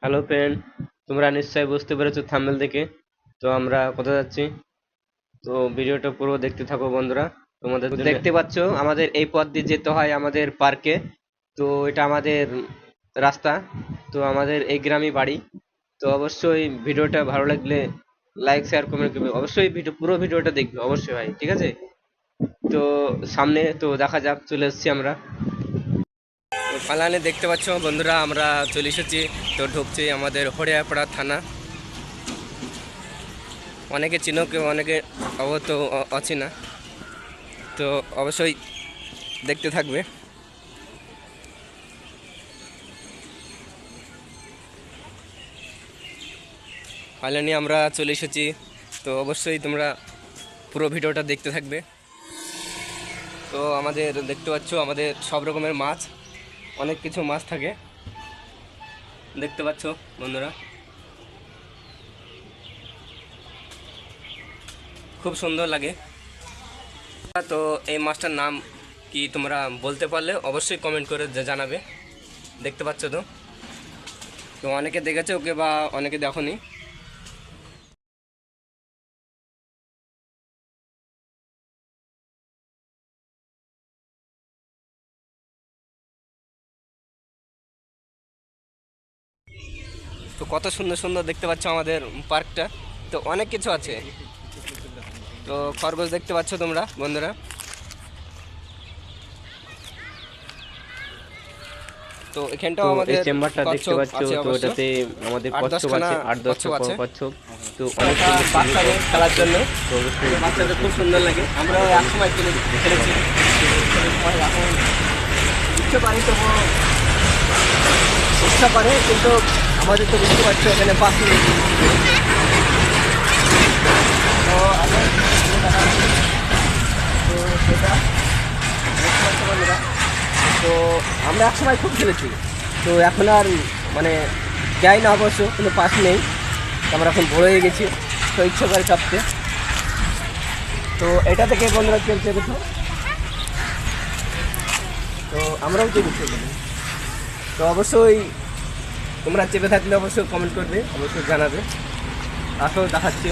Hello friend তোমরা নিশ্চয়ই বুঝতে পেরেছ থাম্বনেল দেখে। তো আমরা কোথায় যাচ্ছি? তো ভিডিওটা পুরো দেখতে থাকো, বন্ধুরা। তোমাদের দেখতে পাচ্ছ, আমাদের এই পথ দিয়ে যেতে হয় আমাদের পার্কে তো এটা আমাদের রাস্তা। তো আমাদের এই গ্রামে বাড়ি। তো অবশ্যই ভিডিওটা ভালো লাগলে লাইক শেয়ার কমেন্ট করবে। অবশ্যই ভিডিও, পুরো ভিডিওটা দেখবে, অবশ্যই ভাই, ঠিক আছে? তো সামনে তো দেখা যাক, চলে এসেছি আমরা। ফালানে দেখতে পাচ্ছ বন্ধুরা, আমরা চলে এসেছি, তো ঢুকছি আমাদের হরিয়াপাড়া থানা। অনেকে চিনো কেউ অনেকে অবত অচেনা, তো অবশ্যই দেখতে থাকবে। ফাইনালি আমরা চলে এসেছি, তো অবশ্যই তোমরা পুরো ভিডিওটা দেখতে থাকবে। তো আমাদের দেখতে পাচ্ছ, আমাদের সব রকমের মাছ। অনেক কিছু মাছ থাকে। দেখতে পাচ্ছ বন্ধুরা। খুব সুন্দর লাগে। তো এই মাছটার নাম কি তোমরা বলতে পারলে অবশ্যই কমেন্ট করে জানাবে। দেখতে পাচ্ছ তো? তো অনেকে দেখেছে ওকে বা অনেকে দেখনি। তো কত সুন্দর সুন্দর দেখতে পাচ্ছ আমাদের পার্কটা। তো অনেক কিছু আছে। তো খরগোশ দেখতে পাচ্ছ তোমরা বন্ধুরা। তো এখানটাও আমাদের চেম্বারটা দেখতে পাচ্ছ তো। ওটাতে আমাদের কচ্ছপ আছে আট কচ্ছপ তো অনেক বাচ্চাদের খেলার জন্য। বাচ্চাদের খুব সুন্দর লাগে। আমরা এক সময় খেলেছি। ইচ্ছে পারি তবু ইচ্ছা পারে কিন্তু আমাদের তো বুঝতে পারছ এখানে পাখি। তো সেটা তো আমরা এক সময় খুব খেলেছি। তো এখন আর মানে যাই না অবশ্য, কোনো পাস নেই। আমরা এখন বড় হয়ে গেছি তো ইচ্ছে করে চাপতে তো এটা থেকে বন্ধুরা কেউ চেপেছ তো আমরাও এখানে। তো অবশ্যই তোমরা চেপে থাকলে অবশ্যই কমেন্ট করবে, অবশ্যই জানাবে। আসো, দেখাচ্ছি।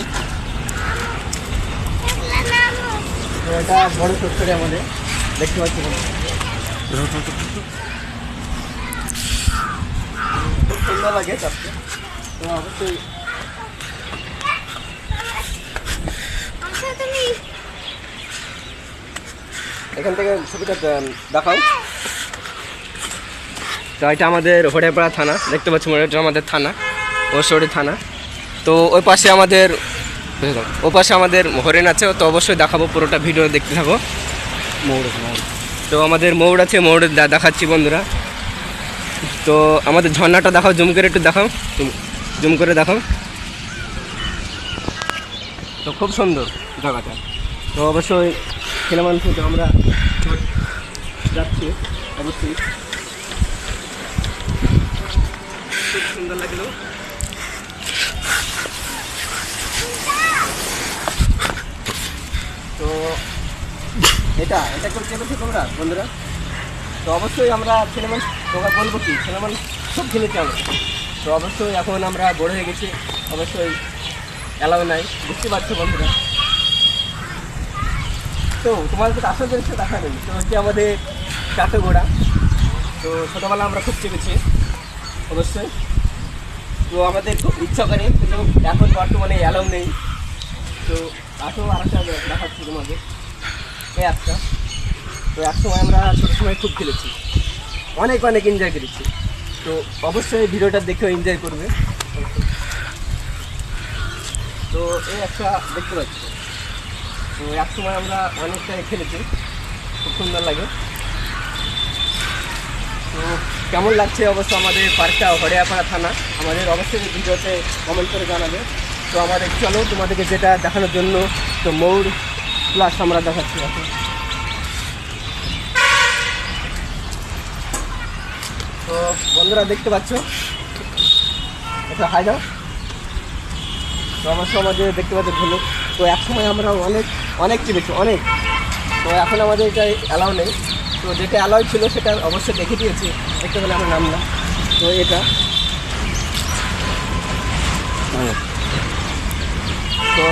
এটা বড় সত্যি আমাদের, দেখতে পাচ্ছি সুন্দর লাগে চাপতে তো অবশ্যই এখান থেকে ছবিটা দেখাও। তো এটা আমাদের হরিয়াপাড়া থানা দেখতে পাচ্ছি মনে হচ্ছে আমাদের থানা ওসরি থানা। তো ওই পাশে আমাদের ওই পাশে আমাদের হরিণ আছে তো অবশ্যই দেখাবো পুরোটা ভিডিও দেখতে থাকো। তো আমাদের মৌড় আছে দে- দেখাচ্ছি বন্ধুরা। তো আমাদের ঝর্ণাটা দেখাও জুম করে একটু দেখাও। জুম করে দেখাও। তো খুব সুন্দর জায়গাটা। তো অবশ্যই সিনেমান মানুষ আমরা যাচ্ছি অবশ্যই খুব সুন্দর লাগল। তো এটা এটা কেউ চেপেছো তোমরা, বন্ধুরা? তো অবশ্যই আমরা সিনেমা তোমরা বলব কি? সিনেমা সব খেলেছি আমরা। তো অবশ্যই এখন আমরা বড় হয়ে গেছি। অবশ্যই অ্যালাউ নাই। বুঝতে পারছ, বন্ধুরা? তো তোমাদের তো আসল জিনিসটা দেখা নেই তো হচ্ছে আমাদের চারটে ঘোড়া তো ছোটোবেলা আমরা খুব চেপেছি। অবশ্যই। তো আমাদের খুব ইচ্ছা করে, কিন্তু এখন বর্তমানে অ্যালাউ নেই। তো আসো আরেকটা দেখাচ্ছি তোমাদের। এই একটা। তো এক সময় আমরা ছোটো সময় খুব খেলেছি। অনেক অনেক এনজয় করেছি। তো অবশ্যই ভিডিওটা দেখেও এনজয় করবে। তো এই একটা দেখতে পাচ্ছি। তো এক সময় আমরা অনেকটাই খেলেছি। খুব সুন্দর লাগে। কেমন লাগছে অবশ্য আমাদের পার্কটা, হরিয়াপাড়া থানা? আমাদের অবশ্যই ভিডিওতে কমেন্ট করে জানাবে। তো আমাদের, চলো তোমাদেরকে যেটা দেখানোর জন্য, তো মৌর প্লাস আমরা দেখাচ্ছি এখন। তো বন্ধুরা, দেখতে পাচ্ছ? এটা হাই দাও। তো অবশ্য আমাদের দেখতে পাচ্ছ ঝুলুক তো এক সময় আমরা অনেক অনেক চেপেছি অনেক। তো এখন আমাদের এটা অ্যালাউ নেই। তো যেটা অ্যালাউ ছিল সেটা অবশ্যই দেখে দিয়েছি। দেখতে পেলে আমার নাম না। তো এটা। তো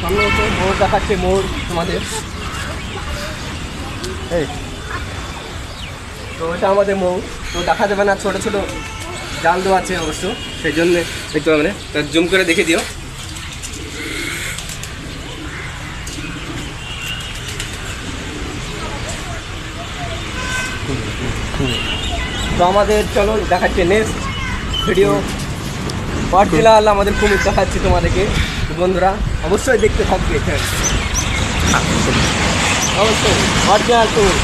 সামনে হচ্ছে মোড় দেখাচ্ছে, মোড় আমাদের তো এটা আমাদের মৌ তো দেখা যাবে না, ছোট ছোট জাল দেওয়া আছে অবশ্য, সেই জন্য দেখতে পাবে না। তো জুম করে দেখে দিও। তো আমাদের চলো দেখাচ্ছে নেক্সট ভিডিও অরিজিনাল আমাদের কুমির দেখাচ্ছি তোমাদেরকে। বন্ধুরা, অবশ্যই দেখতে থাকবে অবশ্যই অরিজিনাল কুমির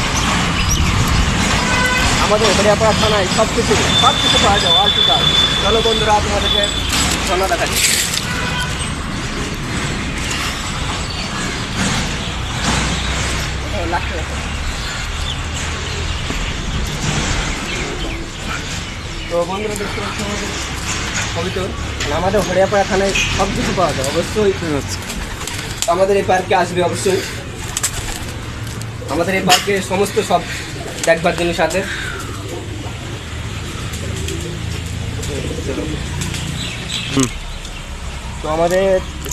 আমাদের হরিয়াপাড়া থানায় সব কিছু সব কিছু পাওয়া যায় অল টোটাল চলো বন্ধুরা, তোমাদেরকে থানা দেখাচ্ছি লাগছে দেখো। তো বন্ধুরা দেখতে পাচ্ছ আমাদের কবিতর মানে আমাদের হরিয়াপাড়া থানায় সব কিছু পাওয়া যায় অবশ্যই। আমাদের এই পার্কে আসবে অবশ্যই। আমাদের এই পার্কে সমস্ত সব দেখবার জিনিস আছে। তো আমাদের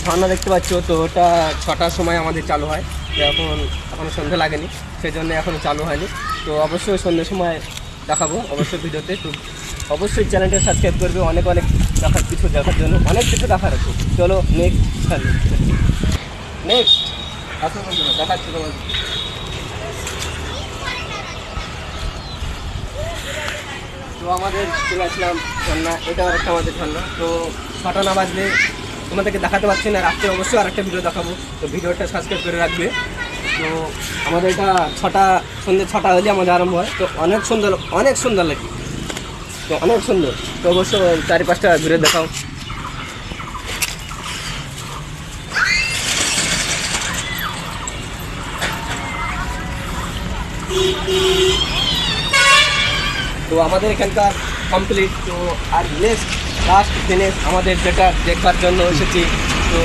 ঝর্ণা দেখতে পাচ্ছ তো ওটা ছটার সময় আমাদের চালু হয়। এখন এখনও সন্ধ্যা লাগেনি সেই জন্য এখনও চালু হয়নি। তো অবশ্যই সন্ধ্যের সময় দেখাবো অবশ্যই ভিডিওতে। তো অবশ্যই চ্যানেলটা সাবস্ক্রাইব করবে, অনেক অনেক দেখার কিছু দেখার জন্য, অনেক কিছু দেখার আছে। চলো নেক্সট নেক্সট দেখাচ্ছি তো আমাদের চলে আসলাম ঝর্ণা এটা একটা আমাদের ঝর্ণা। তো ছটা না বাজলে তোমাদেরকে দেখাতে পারছি না, রাত্রে অবশ্যই আরেকটা ভিডিও দেখাবো। তো ভিডিওটা সাবস্ক্রাইব করে রাখবে। তো আমাদের এটা ছটা, সন্ধ্যে ছটা হলে আমাদের আরম্ভ হয়। তো অনেক সুন্দর অনেক সুন্দর লাগে। তো অনেক সুন্দর। তো অবশ্য চারি পাঁচটা ঘুরে দেখাও। তো আমাদের এখানকার কমপ্লিট তো আর নেক্সট লাস্ট দিনে আমাদের যেটা দেখবার জন্য এসেছি, তো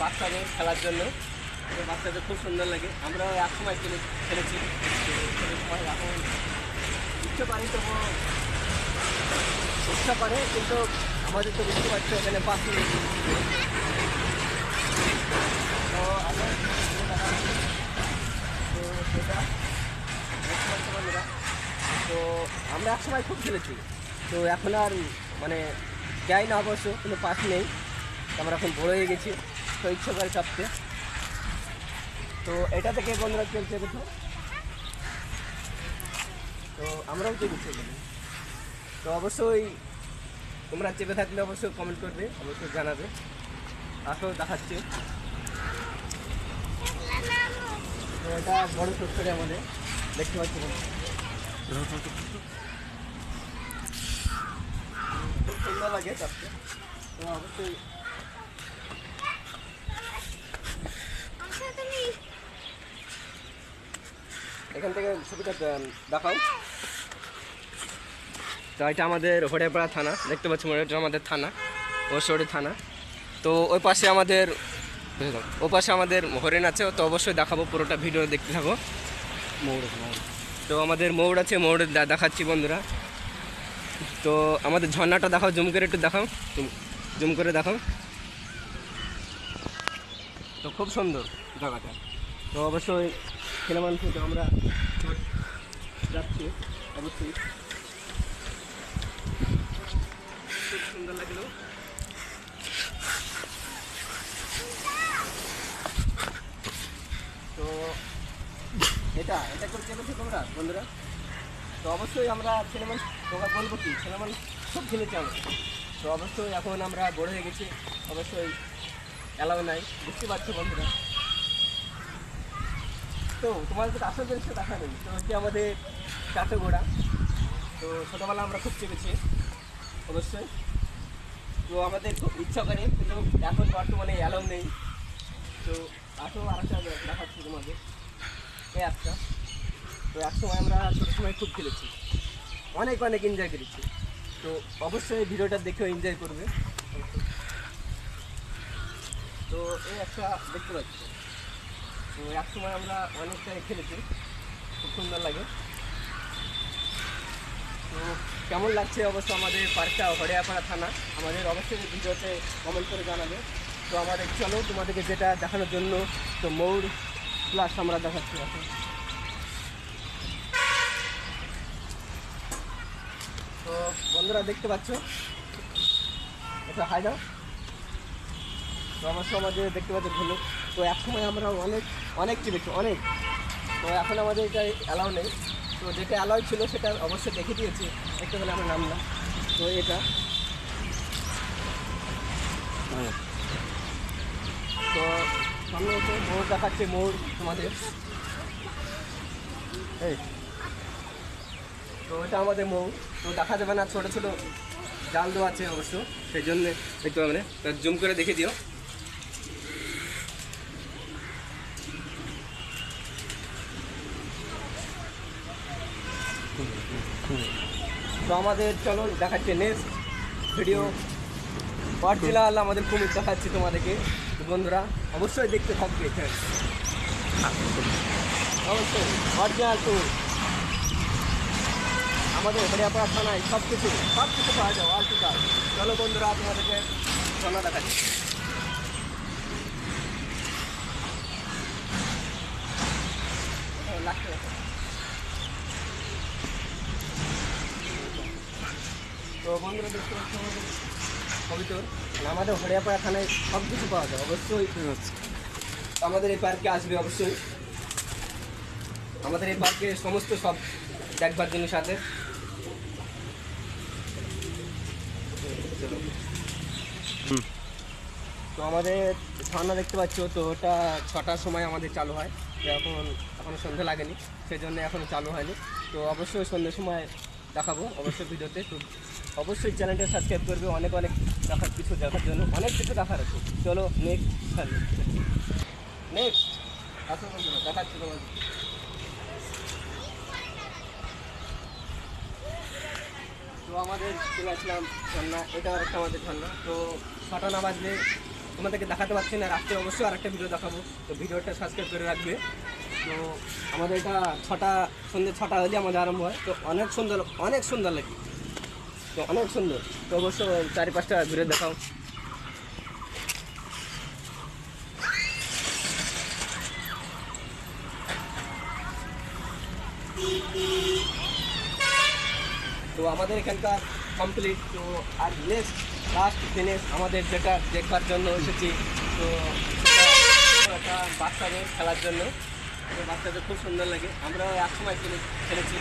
বাচ্চাদের খেলার জন্য। বাচ্চাদের খুব সুন্দর লাগে। আমরা এক সময় খেলেছি। এখন ইচ্ছে পারি তো ইচ্ছা পারে, কিন্তু আমাদের তো বুঝতে পারছ এখানে মিনিট। তো আমরা তো এক সময় খুব খেলেছি। তো এখন আর মানে যাই না অবশ্য, কোনো পাস নেই। আমরা এখন বড় হয়ে গেছি, তো ইচ্ছা করে চাপতে। তো এটা থেকে বন্ধুরা কেউ চেপেছ তো আমরাও চেপেছি এখানে। তো অবশ্যই তোমরা চেপে থাকলে অবশ্যই কমেন্ট করবে, অবশ্যই জানাবে। আসো, দেখাচ্ছি। তো এটা বড় সত্যি আমাদের, দেখতে পাচ্ছি সুন্দর লাগে চাপতে। তো অবশ্যই এখান থেকে ছবিটা দেখাও। তো এটা আমাদের হরিয়াপাড়া থানা দেখতে পাচ্ছি মনে হচ্ছে আমাদের থানা ওসরি থানা। তো ওই পাশে আমাদের ওই পাশে আমাদের হরিণ আছে তো অবশ্যই দেখাবো পুরোটা ভিডিও দেখতে থাকো। মৌড় তো আমাদের মৌড় আছে মৌড় দেখাচ্ছি বন্ধুরা। তো আমাদের ঝর্ণাটা দেখাও জুম করে একটু দেখাও। জুম করে দেখাও। তো খুব সুন্দর জায়গাটা। তো অবশ্যই সিনেমান মানুষ আমরা যাচ্ছি অবশ্যই খুব সুন্দর লাগল তো এটা এটা করে চেপেছো তোমরা বন্ধুরা তো অবশ্যই আমরা সিনেমা তোমরা বলব কি সিনেমা খুব খেলেছি আমরা তো অবশ্যই এখন আমরা বড় হয়ে গেছি অবশ্যই অ্যালাউ নাই বুঝতে পারছ বন্ধুরা তো তোমাদের আসল জিনিসটা দেখা নেই তো হচ্ছে আমাদের চারটে ঘোড়া তো ছোটোবেলা আমরা খুব চেপেছি। অবশ্যই তো আমাদের খুব ইচ্ছা করে, কিন্তু এখন বর্তমানে অ্যালাউ নেই। তো আসো আরেকটা দেখাচ্ছি তোমাদের। এই একটা। তো এক সময় আমরা ছোটো সময় খুব খেলেছি। অনেক অনেক এনজয় করেছি। তো অবশ্যই ভিডিওটা দেখেও এনজয় করবে। তো এই একটা দেখতে পাচ্ছি। তো এক সময় আমরা অনেকটাই খেলেছি। খুব সুন্দর লাগে। তো কেমন লাগছে অবশ্য আমাদের পার্কটা হরিয়াপাড়া থানা? আমাদের অবশ্যই ভিডিওতে কমেন্ট করে জানাবে। তো আমাদের চলো তোমাদেরকে যেটা দেখানোর জন্য, তো মৌর প্লাস আমরা দেখাচ্ছি এখন। তো বন্ধুরা দেখতে পাচ্ছ? এটা হাই দাও তো অবশ্য আমাদের দেখতে পাচ্ছি ভুলুক তো একসময় আমরা অনেক অনেক চেপেছি অনেক। তো এখন আমাদের এটা অ্যালাউ নেই। তো যেটা অ্যালাউ ছিল সেটা অবশ্যই দেখে দিয়েছি। একটু হলে আমরা নামলাম তো এটা। তো সামনে হচ্ছে মোড় দেখাচ্ছে তোমাদের। এই। তো এটা আমাদের মৌ তো দেখা যাবে না, ছোটো ছোটো জাল দেওয়া আছে অবশ্য, সেই জন্য দেখতে পাবে না। জুম করে দেখে দিও। তো আমাদের চলো দেখাচ্ছে নেক্সট ভিডিও অরিজিনাল আমাদের কুমির দেখাচ্ছি তোমাদেরকে। বন্ধুরা অবশ্যই দেখতে থাকবে অবশ্যই অরিজিনাল কুমির আমাদের হরিয়াপাড়া থানায় সব কিছু সব কিছু পাওয়া যায় অল টোটাল চলো বন্ধুরা তোমাদেরকে থানা দেখাচ্ছি হ্যাঁ, লাগতে হবে। তো বন্ধুরা, দেখতে পাচ্ছ আমাদের মানে আমাদের হরিয়াপাড়া থানায় সব কিছু পাওয়া যায়, অবশ্যই। আমাদের এই পার্কে আসবে অবশ্যই। আমাদের এই পার্কে সমস্ত সব দেখবার জিনিস আছে। তো আমাদের ঝর্ণা দেখতে পাচ্ছ, তো ওটা ছটার সময় আমাদের চালু হয়। এখন এখনও সন্ধ্যা লাগেনি সেই জন্য এখনও চালু হয়নি। তো অবশ্যই সন্ধ্যের সময় দেখাবো, অবশ্যই ভিডিওতে। অবশ্যই চ্যানেলটা সাবস্ক্রাইব করবে, অনেক অনেক দেখার কিছু দেখার জন্য, অনেক কিছু দেখার আছে। চলো নেক্সট নেক্সট তো আমাদের চলে আসলাম ঝর্ণা, এটা একটা আমাদের ঝর্ণা। তো ছটা না বাজলে তোমাদেরকে দেখাতে পারছি না, রাত্রে অবশ্যই আর একটা ভিডিও দেখাবো। তো ভিডিওটা সাবস্ক্রাইব করে রাখবে। তো আমাদের এটা ছটা, সন্ধ্যে ছটা হলে আমাদের আরম্ভ হয়। তো অনেক সুন্দর অনেক সুন্দর লাগে। অনেক সুন্দর। তো অবশ্য চারি পাঁচটা ঘুরে দেখাও। তো আমাদের এখানকার কমপ্লিট তো আর নেক্সট লাস্ট দিনে আমাদের যেটা দেখবার জন্য এসেছি, তো একটা বাচ্চাদের খেলার জন্য। বাচ্চাদের খুব সুন্দর লাগে। আমরা এক সময় খেলে খেলেছি।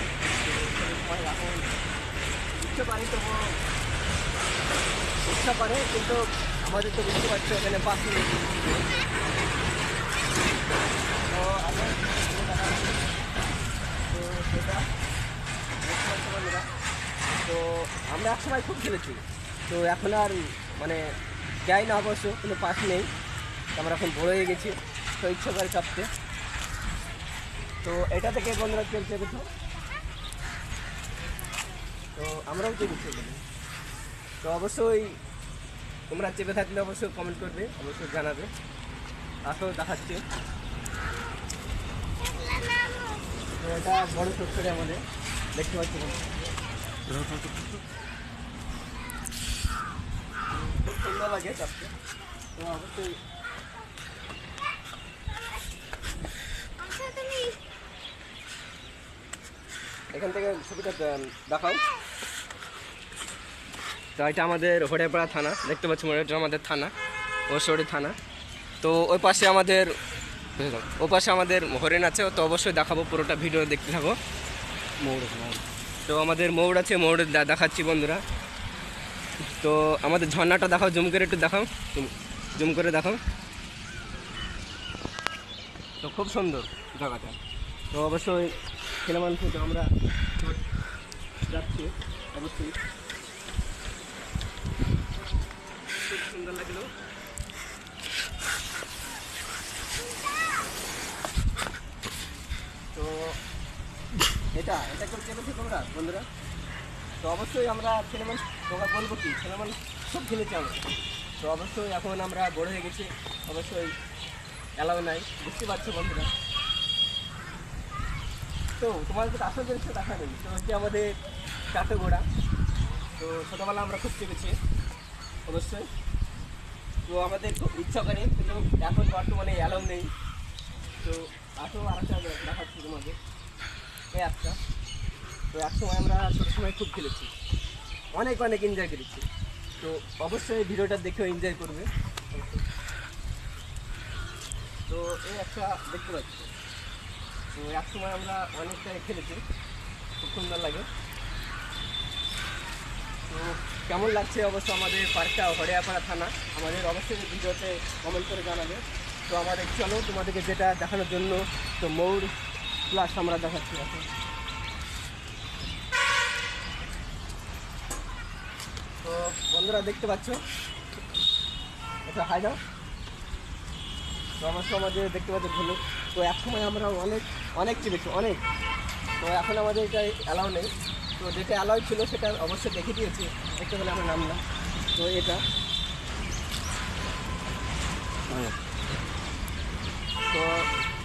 এখন ইচ্ছে পারি তো ইচ্ছা পারে, কিন্তু আমাদের তো বুঝতে পারছ এখানে মিনিট। তো আমরা তো সেটা। তো আমরা এক সময় খুব খেলেছি। তো এখন আর মানে যাই না অবশ্য, কোনো পাস নেই। আমরা এখন বড় হয়ে গেছি তো ইচ্ছা করে চাপতে তো এটা থেকে বন্ধুরা কেউ চেপেছ তো আমরাও চেপেছি এখানে। তো অবশ্যই তোমরা চেপে থাকলে অবশ্যই কমেন্ট করবে, অবশ্যই জানাবে আসো, দেখাচ্ছি তো এটা বড় সত্যি আমাদের, দেখতে পাচ্ছি। খুব সুন্দর লাগে চাপতে তো অবশ্যই এখান থেকে ছবিটা দেখাও তো এটা আমাদের হরিয়াপাড়া থানা দেখতে পাচ্ছি মনে হচ্ছে আমাদের থানা ওসরি থানা। তো ওই পাশে আমাদের ওই পাশে আমাদের হরিণ আছে তো অবশ্যই দেখাবো পুরোটা ভিডিও দেখতে থাকো। মৌড় তো আমাদের মৌড় আছে দে- দেখাচ্ছি বন্ধুরা। তো আমাদের ঝর্ণাটা দেখাও জুম করে একটু দেখাও। জুম করে দেখাও। তো খুব সুন্দর জায়গাটা। তো অবশ্যই সিনেমান থেকে আমরা যাচ্ছি অবশ্যই খুব সুন্দর লাগল তো এটা এটা কেউ চেপেছি তোমরা বন্ধুরা? তো অবশ্যই আমরা সিনেমা তোমরা বলব কি? সিনেমা খুব খেলেছি আমরা। তো অবশ্যই এখন আমরা বড় হয়ে গেছি। অবশ্যই অ্যালাউ নাই। বুঝতে পারছ, বন্ধুরা? তো তোমাদের আসল জিনিসটা দেখা নেই। তো হচ্ছে আমাদের চারটে গোড়া তো ছোটোবেলা আমরা খুব চেপেছি, অবশ্যই। তো আমাদের খুব ইচ্ছা করে, কিন্তু এখন বর্তমানে অ্যালাউ নেই। তো আটো আরেকটা দেখাচ্ছি তোমাদের। এই একটা তো এক সময় আমরা ছোটো সময় খুব খেলেছি। অনেক অনেক এনজয় করেছি। তো অবশ্যই ভিডিওটা দেখেও এনজয় করবে। তো এই একটা দেখতে পাচ্ছি। তো এক সময় আমরা অনেকটাই খেলেছি। খুব সুন্দর লাগে। তো কেমন লাগছে অবশ্য আমাদের পার্কটা? হরিয়াপাড়া থানা। আমাদের অবশ্যই ভিডিওতে কমেন্ট করে জানাবে। তো আমাদের, চলো তোমাদেরকে যেটা দেখানোর জন্য, তো মৌর প্লাস আমরা দেখাচ্ছি এখন। তো বন্ধুরা, দেখতে পাচ্ছ? এটা হাই দাও তো অবশ্য আমাদের দেখতে পাচ্ছি ভুলুক তো এক সময় আমরা অনেক অনেক চেপেছি অনেক। তো এখন আমাদের এটা অ্যালাউ নেই। তো যেটা অ্যালাউ ছিল সেটা অবশ্যই দেখে দিয়েছি। দেখতে পেলে আমার নাম না। তো এটা। তো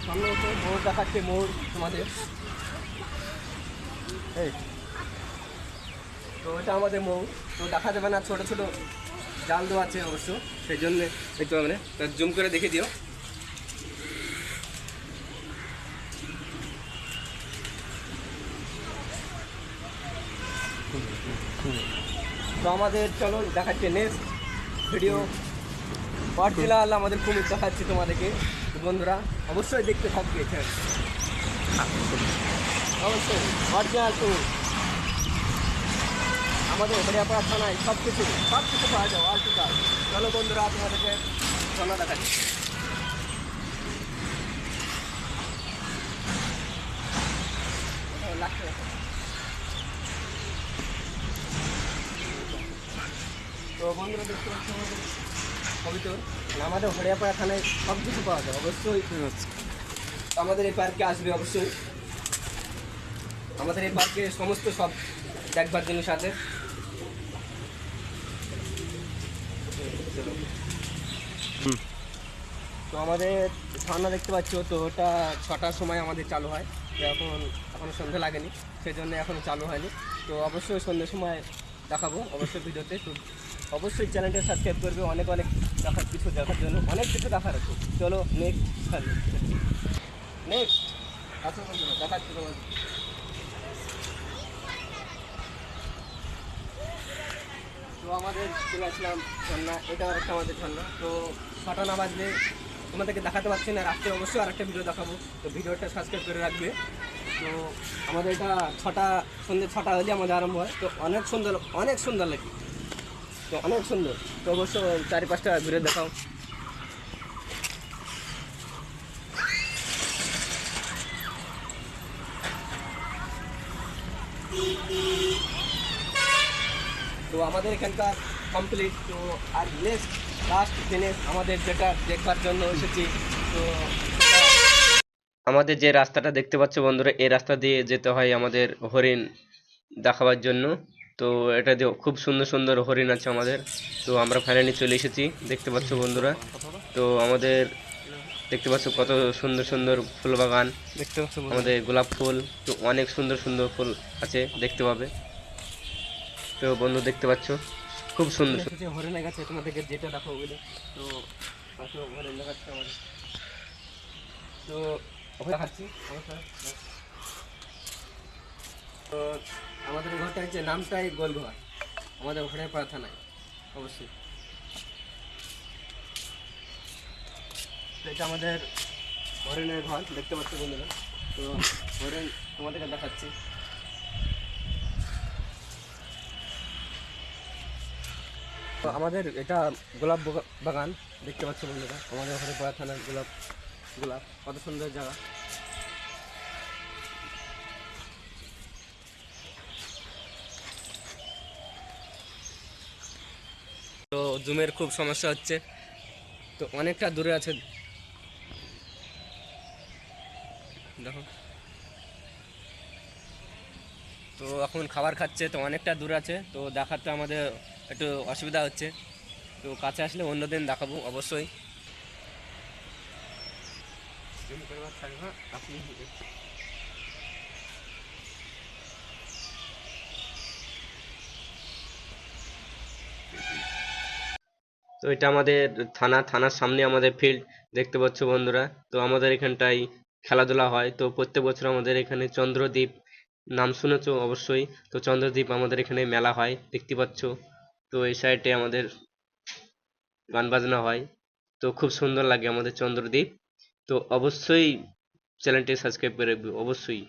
সামনে দেখাচ্ছে তো আমাদের তো দেখা যাবে না, ছোটো ছোটো আছে অবশ্য, সেই না। জুম করে দেখে দিও। তো আমাদের, চলো, দেখাচ্ছে নেক্সট ভিডিও অরিজিনাল আমাদের কুমির দেখাচ্ছি তোমাদেরকে। বন্ধুরা, অবশ্যই দেখতে থাকবে অবশ্যই অরিজিনাল কুমির আমাদের হরিয়াপাড়া থানায় সব কিছু সব কিছু পাওয়া যায় অল টোটাল চলো বন্ধুরা, তোমাদেরকে চলো দেখাচ্ছি তো বন্ধুরা, দেখতে পাচ্ছি আমাদের কবিতর মানে আমাদের হরিয়াপাড়া থানায় সব কিছু পাওয়া যায় অবশ্যই। আমাদের এই পার্কে আসবে অবশ্যই। আমাদের এই পার্কে সমস্ত সব দেখবার জিনিস আছে। তো আমাদের ঝর্ণা দেখতে পাচ্ছ তো ওটা ছটার সময় আমাদের চালু হয়। এখন এখনও সন্ধ্যা লাগেনি সেই জন্য এখনও চালু হয়নি। তো অবশ্যই সন্ধ্যের সময় দেখাবো অবশ্যই ভিডিওতে। তো অবশ্যই চ্যানেলটা সাবস্ক্রাইব করবে অনেক অনেক দেখার কিছু দেখার জন্য, অনেক কিছু দেখার আছে। চলো নেক্সট নেক্সট আসো দেখাচ্ছি তোমাদের। তো আমাদের চলে আসলাম ঝর্ণা। এটা আরেকটা আমাদের ঝর্ণা। তো ছটা না বাজলে তোমাদেরকে দেখাতে পারছি না। রাত্রে অবশ্যই আরেকটা ভিডিও দেখাবো। তো ভিডিওটা সাবস্ক্রাইব করে রাখবে। তো আমাদের এটা ছটা, সন্ধ্যে ছটা হলে আমাদের আরম্ভ হয়। তো অনেক সুন্দর অনেক সুন্দর লাগে। তো অনেক সুন্দর। তো অবশ্য চারি পাঁচটা ঘুরে দেখাও। তো আমাদের এখানকার কমপ্লিট তো আর নেক্সট লাস্ট দিনে আমাদের যেটা দেখবার জন্য এসেছি, তো আমাদের যে রাস্তাটা দেখতে পাচ্ছ বন্ধুরা, এই রাস্তা দিয়ে যেতে হয় আমাদের হরিণ দেখাবার জন্য। তো এটা দিয়ে খুব সুন্দর সুন্দর হরিণ আছে আমাদের। তো আমরা ফাইনালি চলে এসেছি দেখতে পাচ্ছ বন্ধুরা। তো আমাদের দেখতে পাচ্ছ কত সুন্দর সুন্দর ফুল বাগান দেখতে পাচ্ছ আমাদের গোলাপ ফুল তো অনেক সুন্দর সুন্দর ফুল আছে দেখতে পাবে। তো বন্ধু দেখতে পাচ্ছ খুব সুন্দর তোমাদেরকে যেটা দেখো ওগুলো। তো হরিণ আমাদের। তো দেখাচ্ছি। তো আমাদের ঘরটা হচ্ছে নামটাই গোলঘর আমাদের ওখানে প্রার্থনায়, অবশ্যই। এটা আমাদের হরিণের ঘর, দেখতে পাচ্ছি বন্ধুরা। তো হরিণ তোমাদেরকে দেখাচ্ছি। আমাদের এটা গোলাপ বাগান, দেখতে পাচ্ছ বন্ধুরা। আমাদের ওখানে প্রার্থনার গোলাপ গোলাপ। কত সুন্দর জায়গা। তো জুমের খুব সমস্যা হচ্ছে। তো অনেকটা দূরে আছে। দেখো। তো এখন খাবার খাচ্ছে, তো অনেকটা দূর আছে। তো দেখাতে আমাদের একটু অসুবিধা হচ্ছে। তো কাছে আসলে অন্য দিন দেখাবো, অবশ্যই। আপনি এটা আমাদের থানা, থানার সামনে আমাদের ফিল্ড দেখতে পাচ্ছ বন্ধুরা। তো আমাদের এখানটায় খেলাধুলা হয়। তো প্রত্যেক বছর আমাদের এখানে চন্দ্রদ্বীপ, নাম শুনেছো অবশ্যই। তো চন্দ্রদ্বীপ আমাদের এখানে মেলা হয়, দেখতে পাচ্ছ। তো এই সাইডে আমাদের গান বাজনা হয়। তো খুব সুন্দর লাগে আমাদের চন্দ্রদ্বীপ। তো অবশ্যই চ্যানেলটি সাবস্ক্রাইব করে অবশ্যই।